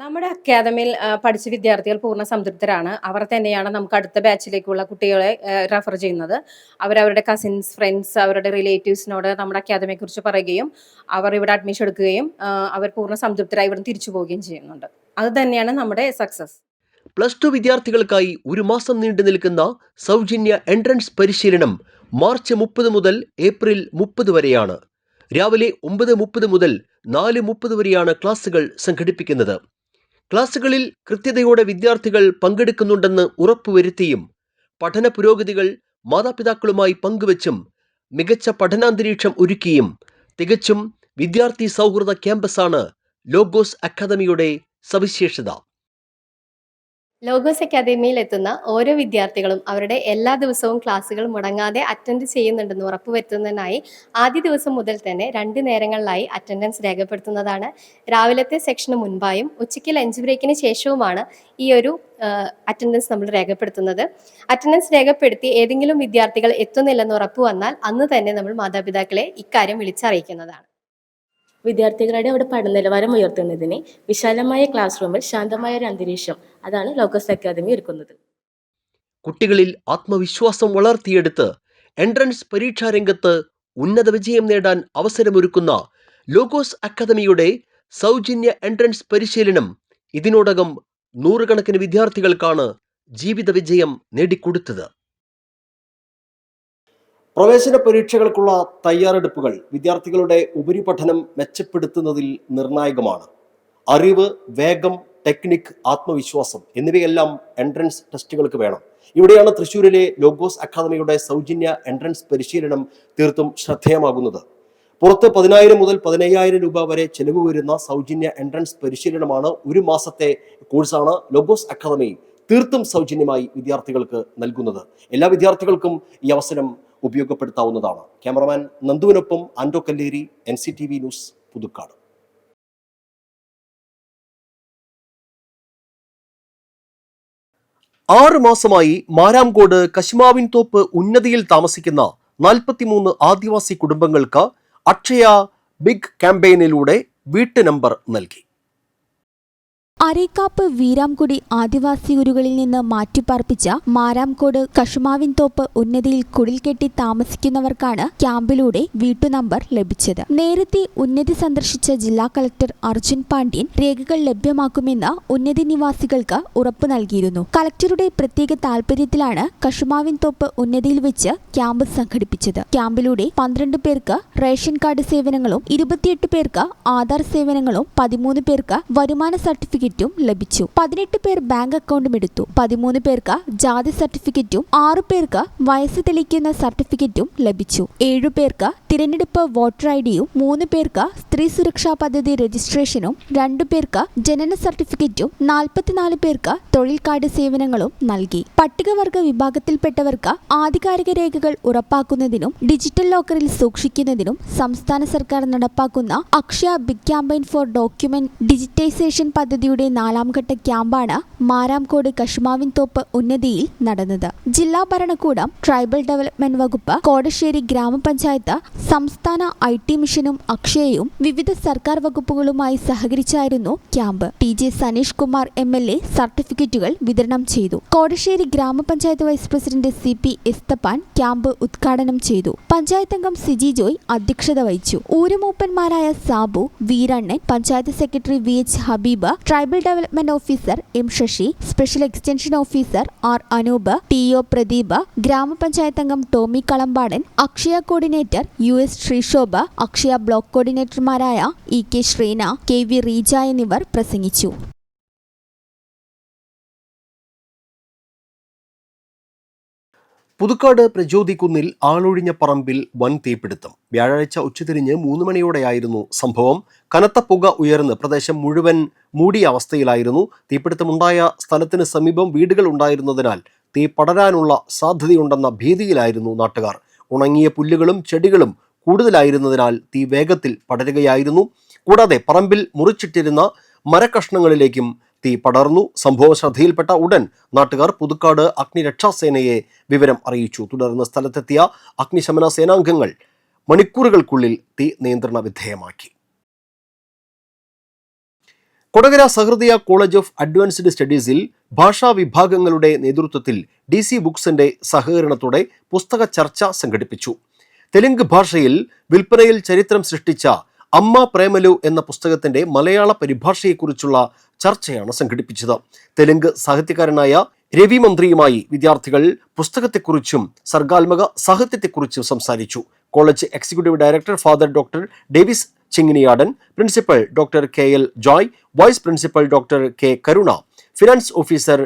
നമ്മുടെ അക്കാദമിയിൽ പഠിച്ച വിദ്യാർത്ഥികൾ പൂർണ സംതൃപ്തരാണ്. അവർ തന്നെയാണ് നമുക്ക് അടുത്ത ബാച്ചിലേക്കുള്ള കുട്ടികളെ റെഫർ ചെയ്യുന്നത്. അവരവരുടെ കസിൻസ് ഫ്രണ്ട്സ് അവരുടെ റിലേറ്റീവ്സിനോട് നമ്മുടെ അക്കാദമിയെ കുറിച്ച് പറയുകയും അവർ ഇവിടെ അഡ്മിഷൻ എടുക്കുകയും അവർ പൂർണ സംതൃപ്തരായി ഇവിടെ തിരിച്ചു പോവുകയും ചെയ്യുന്നുണ്ട്. അത് തന്നെയാണ് നമ്മുടെ സക്സസ് പ്ലസ് ടു വിദ്യാർത്ഥികൾക്കായി ഒരു മാസം നീണ്ടു നിൽക്കുന്ന സൗജന്യ എൻട്രൻസ് പരിശീലനം മാർച്ച് മുപ്പത് മുതൽ ഏപ്രിൽ മുപ്പത് വരെയാണ്. രാവിലെ ഒമ്പത് മുപ്പത് മുതൽ നാല് മുപ്പത് വരെയാണ് ക്ലാസുകൾ സംഘടിപ്പിക്കുന്നത്. ക്ലാസുകളിൽ കൃത്യതയോടെ വിദ്യാർത്ഥികൾ പങ്കെടുക്കുന്നുണ്ടെന്ന് ഉറപ്പുവരുത്തിയും പഠന പുരോഗതികൾ മാതാപിതാക്കളുമായി പങ്കുവച്ചും മികച്ച പഠനാന്തരീക്ഷം ഒരുക്കിയും തികച്ചും വിദ്യാർത്ഥി സൗഹൃദ ക്യാമ്പസാണ് ലോഗോസ് അക്കാദമിയുടെ സവിശേഷത. ലോഗോസ് അക്കാദമിയിൽ എത്തുന്ന ഓരോ വിദ്യാർത്ഥികളും അവരുടെ എല്ലാ ദിവസവും ക്ലാസ്സുകൾ മുടങ്ങാതെ അറ്റൻഡ് ചെയ്യുന്നുണ്ടെന്ന് ഉറപ്പുവരുത്തുന്നതിനായി ആദ്യ ദിവസം മുതൽ തന്നെ രണ്ട് നേരങ്ങളിലായി അറ്റൻഡൻസ് രേഖപ്പെടുത്തുന്നതാണ്. രാവിലത്തെ സെക്ഷന് മുൻപായും ഉച്ചയ്ക്ക് ലഞ്ച് ബ്രേക്കിന് ശേഷവുമാണ് ഈ ഒരു അറ്റൻഡൻസ് നമ്മൾ രേഖപ്പെടുത്തുന്നത്. അറ്റൻഡൻസ് രേഖപ്പെടുത്തി ഏതെങ്കിലും വിദ്യാർത്ഥികൾ എത്തുന്നില്ലെന്ന് ഉറപ്പ് വന്നാൽ അന്ന് തന്നെ നമ്മൾ മാതാപിതാക്കളെ ഇക്കാര്യം വിളിച്ചറിയിക്കുന്നതാണ്. വിദ്യാർത്ഥികളുടെ അവിടെ പഠന നിലവാരം ഉയർത്തുന്നതിന് വിശാലമായ ക്ലാസ് റൂമിൽ ശാന്തമായ ഒരു അന്തരീക്ഷം. അതാണ് ലോക്കസ് അക്കാദമി ഒരുക്കുന്നത്. കുട്ടികളിൽ ആത്മവിശ്വാസം വളർത്തിയെടുത്ത് എൻട്രൻസ് പരീക്ഷാ രംഗത്ത് ഉന്നത വിജയം നേടാൻ അവസരമൊരുക്കുന്ന ലോഗോസ് അക്കാദമിയുടെ സൗജന്യ എൻട്രൻസ് പരിശീലനം ഇതിനോടകം നൂറുകണക്കിന് വിദ്യാർത്ഥികൾക്കാണ് ജീവിത വിജയം നേടിക്കൊടുത്തത്. പ്രവേശന പരീക്ഷകൾക്കുള്ള തയ്യാറെടുപ്പുകൾ വിദ്യാർത്ഥികളുടെ ഉപരിപഠനം മെച്ചപ്പെടുത്തുന്നതിൽ നിർണായകമാണ്. അറിവ് വേഗം ടെക്നിക് ആത്മവിശ്വാസം എന്നിവയെല്ലാം എൻട്രൻസ് ടെസ്റ്റുകൾക്ക് വേണം. ഇവിടെയാണ് തൃശ്ശൂരിലെ ലോഗോസ് അക്കാദമിയുടെ സൗജന്യ എൻട്രൻസ് പരിശീലനം തീർത്തും ശ്രദ്ധേയമാകുന്നത്. പുറത്ത് പതിനായിരം മുതൽ പതിനയ്യായിരം രൂപ വരെ ചെലവ് വരുന്ന സൗജന്യ എൻട്രൻസ് പരിശീലനമാണ് ഒരു മാസത്തെ കോഴ്സാണ് ലോഗോസ് അക്കാദമി തീർത്തും സൗജന്യമായി വിദ്യാർത്ഥികൾക്ക് നൽകുന്നത്. എല്ലാ വിദ്യാർത്ഥികൾക്കും ഈ അവസരം ഉപയോഗപ്പെടുത്താവുന്നതാണ്. Cameraman നന്ദുവിനൊപ്പം Ando Kalleri N C T V news Puthukkad. ആറ് മാസമായി മാരാംകോട് താമസിക്കുന്ന നാൽപ്പത്തിമൂന്ന് ആദിവാസി കുടുംബങ്ങൾക്ക് അക്ഷയ ബിഗ് വീട്ടു നമ്പർ നൽകി. അരേക്കാപ്പ് വീരാംകുടി ആദിവാസി ഊരുകളിൽ നിന്ന് മാറ്റിപ്പാർപ്പിച്ച മാരാംകോട് കശുമാവിൻതോപ്പ് ഉന്നതിയിൽ കുടിൽ കെട്ടി താമസിക്കുന്നവർക്കാണ് ക്യാമ്പിലൂടെ വീട്ടു നമ്പർ ലഭിച്ചത്. നേരത്തെ ഉന്നതി സന്ദർശിച്ച ജില്ലാ കളക്ടർ അർജുൻ പാണ്ഡ്യൻ രേഖകൾ ലഭ്യമാക്കുമെന്ന് ഉന്നതി നിവാസികൾക്ക് ഉറപ്പ് നൽകിയിരുന്നു. കളക്ടറുടെ പ്രത്യേക താൽപര്യത്തിലാണ് കശുമാവിൻതോപ്പ് ഉന്നതിയിൽ വെച്ച് ക്യാമ്പ് സംഘടിപ്പിച്ചത്. ക്യാമ്പിലൂടെ പന്ത്രണ്ട് പേർക്ക് റേഷൻ കാർഡ് സേവനങ്ങളും ഇരുപത്തിയെട്ട് പേർക്ക് ആധാർ സേവനങ്ങളും പതിമൂന്ന് പേർക്ക് വരുമാന സർട്ടിഫിക്കറ്റും ലഭിച്ചു. പതിനെട്ട് പേർ ബാങ്ക് അക്കൗണ്ടും എടുത്തു. പതിമൂന്ന് പേർക്ക് ജാതി സർട്ടിഫിക്കറ്റും ആറു പേർക്ക് വയസ്സ് തെളിയിക്കുന്ന സർട്ടിഫിക്കറ്റും ലഭിച്ചു. ഏഴു പേർക്ക് തിരഞ്ഞെടുപ്പ് വോട്ടർ ഐ ഡിയും മൂന്ന് പേർക്ക് സ്ത്രീ സുരക്ഷാ പദ്ധതി രജിസ്ട്രേഷനും രണ്ടു പേർക്ക് ജനന സർട്ടിഫിക്കറ്റും നാൽപ്പത്തിനാല് പേർക്ക് തൊഴിൽ കാർഡ് സേവനങ്ങളും നൽകി. പട്ടികവർഗ വിഭാഗത്തിൽപ്പെട്ടവർക്ക് ആധികാരിക രേഖകൾ ഉറപ്പാക്കുന്നതിനും ഡിജിറ്റൽ ലോക്കറിൽ സൂക്ഷിക്കുന്നതിനും സംസ്ഥാന സർക്കാർ നടപ്പാക്കുന്ന Akshaya big campaign for document digitization പദ്ധതിയുടെ നാലാം ഘട്ട ക്യാമ്പാണ് മാരാംകോട് കശുമാവിൻതോപ്പ് ഉന്നതിയിൽ നടന്നത്. ജില്ലാ ഭരണകൂടം ട്രൈബൽ ഡെവലപ്മെന്റ് വകുപ്പ് കോടശ്ശേരി ഗ്രാമപഞ്ചായത്ത് സംസ്ഥാന ഐ ടി മിഷനും അക്ഷയയും വിവിധ സർക്കാർ വകുപ്പുകളുമായി സഹകരിച്ചായിരുന്നു camp. T J Saneesh Kumar M L A സർട്ടിഫിക്കറ്റുകൾ വിതരണം ചെയ്തു. കോടശ്ശേരി ഗ്രാമപഞ്ചായത്ത് vice president C P Esthappan camp ഉദ്ഘാടനം ചെയ്തു. പഞ്ചായത്ത് അംഗം സിജി ജോയ് അധ്യക്ഷത വഹിച്ചു. ഊരുമൂപ്പന്മാരായ Sabu Veerannan panchayat secretary V H Habeeb tribal development officer M Sasi special extension officer R Anoop T O Pradeep ഗ്രാമപഞ്ചായത്ത് അംഗം Tomy Kalampadan Akshaya coordinator U. S. Sreesobha Akshaya block കോർഡിനേറ്റർമാരായ E. K. Sreena K. V. Reeja എന്നിവർ പ്രസംഗിച്ചു. പുതുക്കാട് പ്രചോദിക്കുന്നിൽ ആളൊഴിഞ്ഞ പറമ്പിൽ വൻ തീപിടുത്തം. വ്യാഴാഴ്ച ഉച്ചതിരിഞ്ഞ് മൂന്ന് മണിയോടെയായിരുന്നു സംഭവം. കനത്ത പുക ഉയർന്ന് പ്രദേശം മുഴുവൻ മൂടിയ അവസ്ഥയിലായിരുന്നു. തീപിടുത്തമുണ്ടായ സ്ഥലത്തിന് സമീപം വീടുകൾ ഉണ്ടായിരുന്നതിനാൽ തീ പടരാനുള്ള സാധ്യതയുണ്ടെന്ന ഭീതിയിലായിരുന്നു നാട്ടുകാർ. ഉണങ്ങിയ പുല്ലുകളും ചെടികളും കൂടുതലായിരുന്നതിനാൽ തീ വേഗത്തിൽ പടരുകയായിരുന്നു. കൂടാതെ പറമ്പിൽ മുറിച്ചിട്ടിരുന്ന മരക്കഷ്ണങ്ങളിലേക്കും തീ പടർന്നു സംഭവം ശ്രദ്ധയിൽപ്പെട്ട ഉടൻ നാട്ടുകാർ പുതുക്കാട് അഗ്നിരക്ഷാസേനയെ വിവരം അറിയിച്ചു. തുടർന്ന് സ്ഥലത്തെത്തിയ അഗ്നിശമന സേനാംഗങ്ങൾ മണിക്കൂറുകൾക്കുള്ളിൽ തീ നിയന്ത്രണ വിധേയമാക്കി. Kodakara Sahrudaya college of advanced സ്റ്റഡീസിൽ ഭാഷാ വിഭാഗങ്ങളുടെ നേതൃത്വത്തിൽ ഡി സി ബുക്സിന്റെ സഹകരണത്തോടെ പുസ്തക ചർച്ച സംഘടിപ്പിച്ചു. തെലുങ്ക് ഭാഷയിൽ വിൽപ്പനയിൽ ചരിത്രം സൃഷ്ടിച്ച അമ്മ പ്രേമലു എന്ന പുസ്തകത്തിന്റെ മലയാള പരിഭാഷയെക്കുറിച്ചുള്ള ചർച്ചയാണ് സംഘടിപ്പിച്ചത്. തെലുങ്ക് സാഹിത്യകാരനായ രവി മന്ത്രിയുമായി വിദ്യാർത്ഥികൾ പുസ്തകത്തെക്കുറിച്ചും സർഗാത്മക സാഹിത്യത്തെക്കുറിച്ചും സംസാരിച്ചു. College executive director father doctor Davis Chinginiyadan principal doctor K L Joy vice principal doctor K Karuna finance officer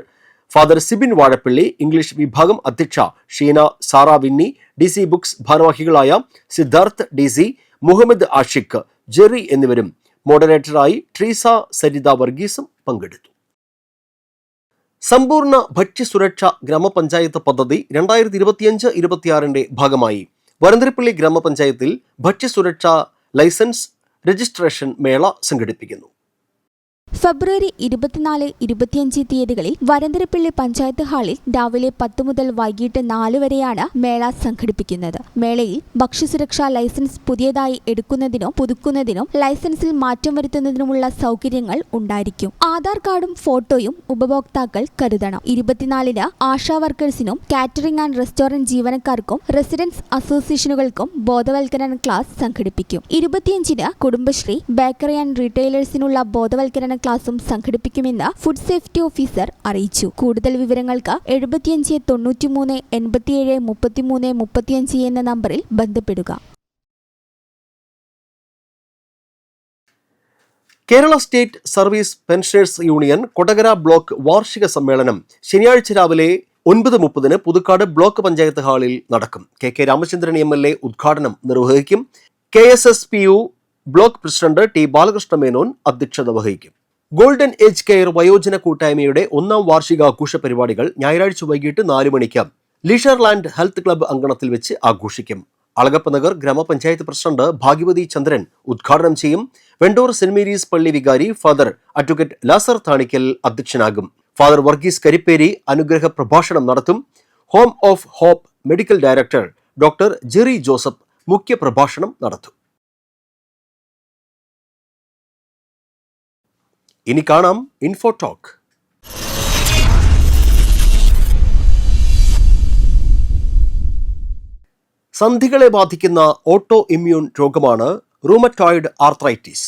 father Sibin Vazhappally English വിഭാഗം അധ്യക്ഷ Sheena Sara Winnie D C books ഭാരവാഹികളായ Siddharth D C Muhammad Ashiq Jerry എന്നിവരും മോഡറേറ്ററായി ട്രീസ സരിത വർഗീസും പങ്കെടുത്തു. സമ്പൂർണ ഭക്ഷ്യസുരക്ഷ ഗ്രാമപഞ്ചായത്ത് പദ്ധതി രണ്ടായിരത്തി ഇരുപത്തിയഞ്ച് ഇരുപത്തിയാറിന്റെ ഭാഗമായി വരന്തരപ്പള്ളി ഗ്രാമപഞ്ചായത്തിൽ ഭക്ഷ്യസുരക്ഷ ലൈസൻസ് രജിസ്ട്രേഷൻ മേള സംഘടിപ്പിക്കുന്നു. ഫെബ്രുവരി ഇരുപത്തിനാല് ഇരുപത്തിയഞ്ച് തീയതികളിൽ വരന്തരപ്പള്ളി പഞ്ചായത്ത് ഹാളിൽ രാവിലെ പത്ത് മുതൽ വൈകിട്ട് നാല് വരെയാണ് മേള സംഘടിപ്പിക്കുന്നത്. മേളയിൽ ഭക്ഷ്യസുരക്ഷാ ലൈസൻസ് പുതിയതായി എടുക്കുന്നതിനോ പുതുക്കുന്നതിനോ ലൈസൻസിൽ മാറ്റം വരുത്തുന്നതിനുമുള്ള സൗകര്യങ്ങൾ ഉണ്ടായിരിക്കും. ആധാർ കാർഡും ഫോട്ടോയും ഉപഭോക്താക്കൾ കരുതണം. ഇരുപത്തിനാലിന് ആശാ വർക്കേഴ്സിനും കാറ്ററിംഗ് ആൻഡ് റെസ്റ്റോറന്റ് ജീവനക്കാർക്കും റെസിഡൻസ് അസോസിയേഷനുകൾക്കും ബോധവൽക്കരണ ക്ലാസ് സംഘടിപ്പിക്കും. ഇരുപത്തിയഞ്ചിന് കുടുംബശ്രീ ബേക്കറി ആൻഡ് റീറ്റെയിലേഴ്സിനുള്ള ബോധവൽക്കരണ ക്ലാസും സംഘടിപ്പിക്കുമെന്ന് ഫുഡ് സേഫ്റ്റി ഓഫീസർ അറിയിച്ചു. കൂടുതൽ വിവരങ്ങൾക്ക് എഴുപത്തിയഞ്ച് തൊണ്ണൂറ്റിമൂന്ന് എൺപത്തിയേഴ് മുപ്പത്തിമൂന്ന് മുപ്പത്തിയഞ്ച് എന്ന നമ്പറിൽ ബന്ധപ്പെടുക. Kerala state service pensioners union Kodakara block വാർഷിക സമ്മേളനം ശനിയാഴ്ച രാവിലെ ഒൻപത് മുപ്പതിന് പുതുക്കാട് ബ്ലോക്ക് പഞ്ചായത്ത് ഹാളിൽ നടക്കും. K K Ramachandran M L A ഉദ്ഘാടനം നിർവഹിക്കും. K S S P U block president T Balakrishna Menon അധ്യക്ഷത വഹിക്കും. ഗോൾഡൻ ഏജ് കെയർ വയോജന കൂട്ടായ്മയുടെ ഒന്നാം വാർഷികാഘോഷ പരിപാടികൾ ഞായറാഴ്ച വൈകിട്ട് നാല് മണിക്ക് ലിഷർലാൻഡ് ഹെൽത്ത് ക്ലബ്ബ് അങ്കണത്തിൽ വെച്ച് ആഘോഷിക്കും. അളകപ്പനഗർ ഗ്രാമപഞ്ചായത്ത് പ്രസിഡന്റ് ഭാഗ്യവതി ചന്ദ്രൻ ഉദ്ഘാടനം ചെയ്യും. വെണ്ടൂർ സെന്റ് മേരീസ് പള്ളി വികാരി ഫാദർ അഡ്വക്കേറ്റ് ലാസർ താണിക്കൽ അധ്യക്ഷനാകും. ഫാദർ വർഗീസ് കരിപ്പേരി അനുഗ്രഹ പ്രഭാഷണം നടത്തും. Home of hope medical director doctor Jerry Joseph മുഖ്യ പ്രഭാഷണം നടത്തും. ഇനി കാണാം ഇൻഫോ ടോക്ക് സന്ധികളെ ബാധിക്കുന്ന ഓട്ടോ ഇമ്മ്യൂൺ രോഗമാണ് റൂമറ്റോയിഡ് ആർത്രൈറ്റിസ്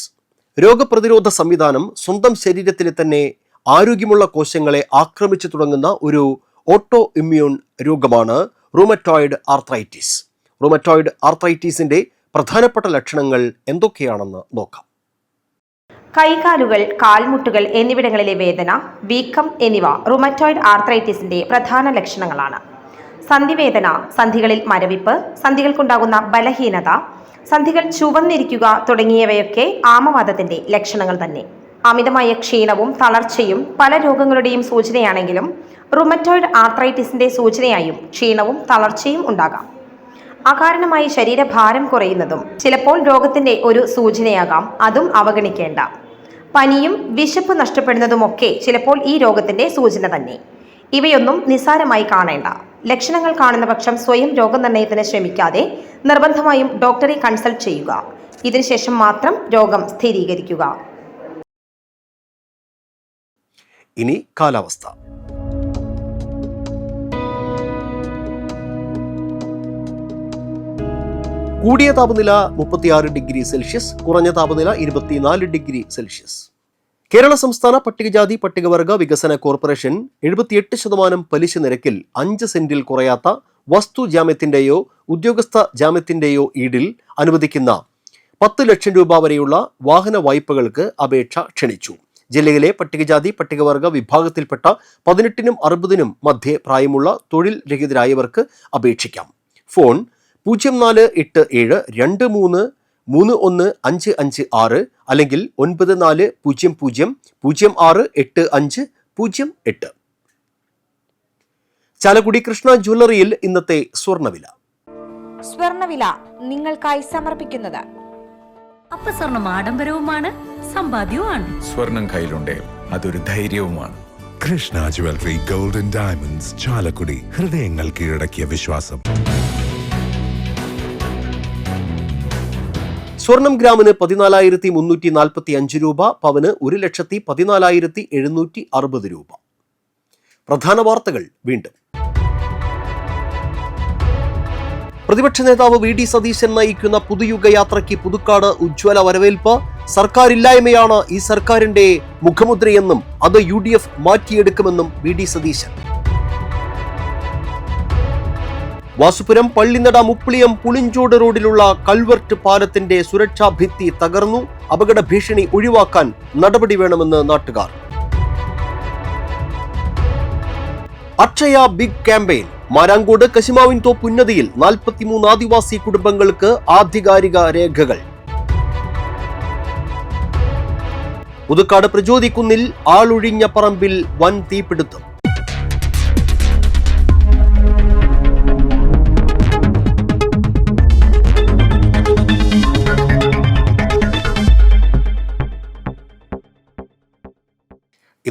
രോഗപ്രതിരോധ സംവിധാനം സ്വന്തം ശരീരത്തിലെ തന്നെ ആരോഗ്യമുള്ള കോശങ്ങളെ ആക്രമിച്ചു തുടങ്ങുന്ന ഒരു ഓട്ടോ ഇമ്മ്യൂൺ രോഗമാണ് റൂമറ്റോയിഡ് ആർത്രൈറ്റിസ് റൂമറ്റോയിഡ് ആർത്രൈറ്റിസിന്റെ പ്രധാനപ്പെട്ട ലക്ഷണങ്ങൾ എന്തൊക്കെയാണെന്ന് നോക്കാം. കൈകാലുകൾ കാൽമുട്ടുകൾ എന്നിവിടങ്ങളിലെ വേദന വീക്കം എന്നിവ റുമറ്റോയിഡ് ആർത്രൈറ്റിസിന്റെ പ്രധാന ലക്ഷണങ്ങളാണ്. സന്ധിവേദന സന്ധികളിൽ മരവിപ്പ് സന്ധികൾക്കുണ്ടാകുന്ന ബലഹീനത സന്ധികൾ ചുവന്നിരിക്കുക തുടങ്ങിയവയൊക്കെ ആമവാദത്തിന്റെ ലക്ഷണങ്ങൾ തന്നെ. അമിതമായ ക്ഷീണവും തളർച്ചയും പല രോഗങ്ങളുടെയും സൂചനയാണെങ്കിലും റുമറ്റോയിഡ് ആർത്രൈറ്റിസിന്റെ സൂചനയായും ക്ഷീണവും തളർച്ചയും ഉണ്ടാകാം. അകാരണമായി ശരീരഭാരം കുറയുന്നതും ചിലപ്പോൾ രോഗത്തിന്റെ ഒരു സൂചനയാകാം അതും അവഗണിക്കേണ്ട. പനിയും വിശപ്പ് നഷ്ടപ്പെടുന്നതുമൊക്കെ ചിലപ്പോൾ ഈ രോഗത്തിന്റെ സൂചന തന്നെ. ഇവയൊന്നും നിസ്സാരമായി കാണേണ്ട. ലക്ഷണങ്ങൾ കാണുന്ന പക്ഷം സ്വയം രോഗനിർണയത്തിന് ശ്രമിക്കാതെ നിർബന്ധമായും ഡോക്ടറെ കൺസൾട്ട് ചെയ്യുക. ഇതിനുശേഷം മാത്രം രോഗം സ്ഥിരീകരിക്കുക. ഇനി കാലാവസ്ഥ. കൂടിയ താപനില മുപ്പത്തിയാറ് ഡിഗ്രി സെൽഷ്യസ് കുറഞ്ഞ താപനില ഇരുപത്തിനാല് ഡിഗ്രി സെൽഷ്യസ്. കേരള സംസ്ഥാന പട്ടികജാതി പട്ടികവർഗ വികസന കോർപ്പറേഷൻ എഴുപത്തിയെട്ട് ശതമാനം പലിശ നിരക്കിൽ അഞ്ച് സെന്റിൽ കുറയാത്ത വസ്തു ജാമ്യത്തിന്റെയോ ഉദ്യോഗസ്ഥ ജാമ്യത്തിന്റെയോ ഈടിൽ അനുവദിക്കുന്ന പത്ത് ലക്ഷം രൂപ വരെയുള്ള വാഹന വായ്പകൾക്ക് അപേക്ഷ ക്ഷണിച്ചു. ജില്ലയിലെ പട്ടികജാതി പട്ടികവർഗ വിഭാഗത്തിൽപ്പെട്ട പതിനെട്ടിനും അറുപതിനും മധ്യേ പ്രായമുള്ള തൊഴിൽ രഹിതരായവർക്ക് അപേക്ഷിക്കാം. ഫോൺ പൂജ്യം നാല് എട്ട് ഏഴ് രണ്ട് മൂന്ന് മൂന്ന് ഒന്ന് അഞ്ച് അഞ്ച് ആറ് അല്ലെങ്കിൽ ഒൻപത് നാല് പൂജ്യം പൂജ്യം പൂജ്യം ആറ് എട്ട് അഞ്ച് പൂജ്യം എട്ട്. ചാലക്കുടി കൃഷ്ണ ജ്വല്ലറിയിൽ ഇന്നത്തെ സ്വർണവില സ്വർണവില നിങ്ങൾക്കായി സമർപ്പിക്കുന്നത്. അപ്പസ്വർണം ആഡംബരവുമാണ് സമ്പാദ്യവുമാണ്. സ്വർണം കയ്യിലുണ്ടേ അതൊരു ധൈര്യവുമാണ്. Krishna jewellery golden diamonds Chalakudy. ഹൃദയങ്ങൾ കീഴടക്കിയ വിശ്വാസം. സ്വർണം ഗ്രാമിന് പതിനാലായിരത്തി മുന്നൂറ്റി നാൽപ്പത്തി അഞ്ച് രൂപ പവന് ഒരു ലക്ഷത്തി പതിനാലായിരത്തി എഴുന്നൂറ്റി അറുപത് രൂപ. പ്രധാന വാർത്തകൾ വീണ്ടും. പ്രതിപക്ഷ നേതാവ് വി ഡി സതീശൻ നയിക്കുന്ന പുതുയുഗ യാത്രയ്ക്ക് പുതുക്കാട് ഉജ്ജ്വല വരവേൽപ്പ്. സർക്കാരില്ലായ്മയാണ് ഈ സർക്കാരിന്റെ മുഖമുദ്രയെന്നും അത് യു ഡി എഫ് മാറ്റിയെടുക്കുമെന്നും വി ഡി സതീശൻ. വാസുപുരം പള്ളിനട മുപ്പിളിയം പുളിഞ്ചോട് റോഡിലുള്ള കൽവർട്ട് പാലത്തിന്റെ സുരക്ഷാ ഭിത്തി തകർന്നു. അപകട ഭീഷണി ഒഴിവാക്കാൻ നടപടി വേണമെന്ന് നാട്ടുകാർ. Akshaya big campaign. മാരാങ്കോട് കശിമാവിൻ തോപ്പ് ഉന്നതിയിൽ നാൽപ്പത്തിമൂന്ന് ആദിവാസി കുടുംബങ്ങൾക്ക് ആധികാരിക രേഖകൾ. പുതുക്കാട് പ്രചോദിക്കുന്നിൽ ആളൊഴിഞ്ഞ പറമ്പിൽ വൻ തീപിടുത്തം.